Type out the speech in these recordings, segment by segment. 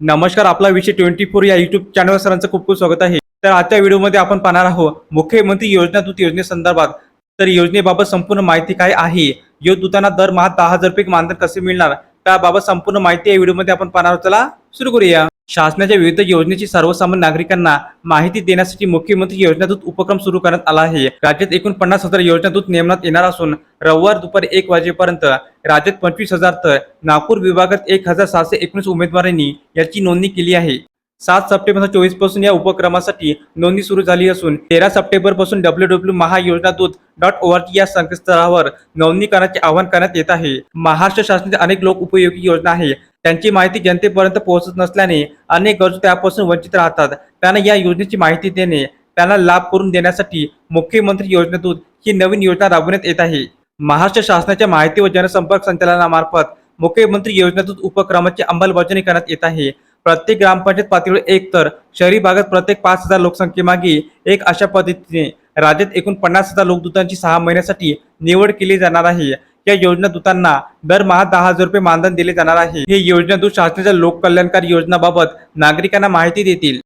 नमस्कार आपला विषय ट्वेंटी फोर या युट्यूब चॅनलवर सरांचं खूप खूप स्वागत आहे. तर आजच्या व्हिडिओमध्ये आपण पाहणार आहोत मुख्यमंत्री योजना दूत योजनेसंदर्भात तर योजनेबाबत संपूर्ण माहिती काय आहे? योजदूतांना दरमहा दहा हजार रुपये मानधन कसे मिळणार? त्याबाबत संपूर्ण माहिती या व्हिडिओमध्ये आपण पाहणार चला सुरू करूया. शासनाच्या विविध योजनेची सर्वसामान्य नागरिकांना माहिती देण्यासाठी मुख्यमंत्री योजनातून उपक्रम सुरू करण्यात आला आहे. राज्यात एकूण पन्नास हजार योजनातून नेमण्यात येणार असून रविवार दुपारी एक वाजेपर्यंत राज्यात पंचवीस हजार तर नागपूर विभागात एक हजार सहाशे एकोणीस उमेदवारांनी याची नोंदणी केली आहे. सात सप्टेंबर चोवीसपासून या उपक्रमासाठी नोंदणी सुरू झाली असून तेरा सप्टेंबरपासून W W Mahayojanadoot dot O R T या संकेतस्थळावर नोंदणी करण्याचे आवाहन करण्यात येत आहे. महाराष्ट्र शासनाच्या अनेक लोक उपयोगी योजना आहे. त्यांची माहिती जनतेपर्यंत पोहोचत नसल्याने अनेक गरजू त्यापासून वंचित राहतात. त्यांना या योजनेची माहिती देणे त्यांना लाभ करून देण्यासाठी मुख्यमंत्री योजनेतून ही नवीन योजना राबवण्यात येत आहे. महाराष्ट्र शासनाच्या माहिती व जनसंपर्क संचालनामार्फत मुख्यमंत्री योजनेतून उपक्रमाची अंमलबजावणी करण्यात येत आहे. प्रत्येक ग्रामपंचायत पातळीवर एक तर शहरी भागात प्रत्येक पाच हजार लोकसंख्येमागे एक अशा पद्धतीने राज्यात एकूण पन्नास हजार लोकदूतांची सहा महिन्यासाठी निवड केली जाणार आहे. या योजना दूतांना दरमहा दहा हजार रुपये मानधन दिले जाणार आहे. हे योजना दूत शासनाच्या लोककल्याणकारी योजनाबाबत नागरिकांना माहिती देतील.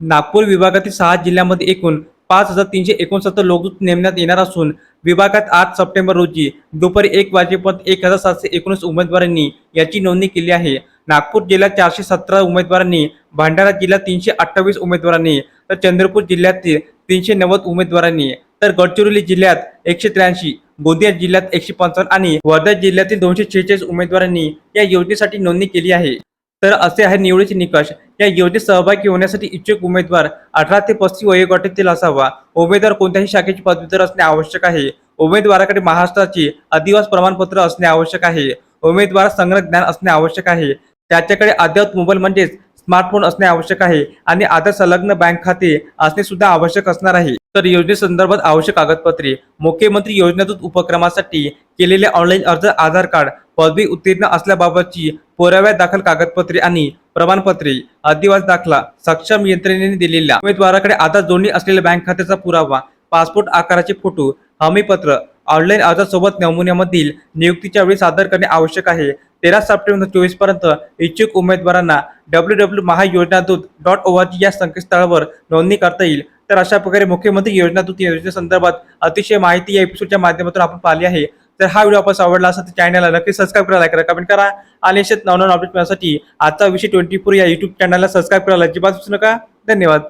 नागपूर विभागातील सहा जिल्ह्यांमध्ये एकूण पाच हजार तीनशे एकोणसत्तर लोकदूत नेमण्यात येणार असून विभागात आठ सप्टेंबर रोजी दुपारी एक वाजेपर्यंत एक हजार सातशे एकोणीस उमेदवारांनी याची नोंदणी केली आहे. नागपूर जिल्ह्यात चारशे सतरा उमेदवारांनी भंडारा जिल्ह्यात तीनशे अठ्ठावीस उमेदवारांनी तर चंद्रपूर जिल्ह्यातील तीनशे नव्वद उमेदवारांनी तर गडचिरोली जिल्ह्यात एकशे त्र्याऐंशी गोंदिया जिल्ह्यात एकशे पंचावन्न आणि वर्धा जिल्ह्यातील दोनशे शेहेचाळीस उमेदवारांनी या योजनेसाठी नोंदणी केली आहे. तर असे आहे निवडीचे निकष. या योजनेत सहभागी होण्यासाठी इच्छुक उमेदवार अठरा ते पस्तीस वयोगटातील असावा. उमेदवार कोणत्याही शाखेची पदवीधर असणे आवश्यक आहे. उमेदवाराकडे महाराष्ट्राचे अधिवास प्रमाणपत्र असणे आवश्यक आहे. उमेदवार संगणक ज्ञान असणे आवश्यक आहे. त्याच्याकडे अद्ययावत मोबाईल म्हणजेच स्मार्टफोन असणे आवश्यक आहे आणि आधार संलग्न बँक खाते असणे सुद्धा आवश्यक असणार आहे. तर योजनेसंदर्भात आवश्यक कागदपत्रे मुख्यमंत्री योजनेतून उपक्रमासाठी केलेले ऑनलाईन अर्ज आधार कार्ड पदवी उत्तीर्ण असल्याबाबतची पुराव्या दाखल कागदपत्रे आणि प्रमाणपत्रे अधिवास दाखला सक्षम यंत्रणेने दिलेल्या उमेदवाराकडे आधार जोडणी असलेल्या बँक खात्याचा पुरावा पासपोर्ट आकाराचे फोटो हमीपत्र ऑनलाईन अर्जासोबत नमुन्यामधील नियुक्तीच्या वेळी सादर करणे आवश्यक आहे. तेरा सप्टेंबर चोवीसपर्यंत इच्छुक उमेदवारांना W W Mahayojanadoot dot O R G या संकेतस्थळावर नोंदणी करता येईल. तर अशा प्रकारे मुख्यमंत्री योजनादूत योजनेसंदर्भात अतिशय माहिती या एपिसोडच्या माध्यमातून आपण पाहिली आहे. तर हा व्हिडिओ आपण आवडला असेल तर चॅनलला नक्की सबस्क्राईब करा लाईक करा कमेंट करा आणि असेच नवनवीन अपडेट मिळण्यासाठी आजचा विषय ट्वेंटी फोर या युट्यूब चॅनलला सबस्क्राईब करायला अजिबात विसरू नका. धन्यवाद.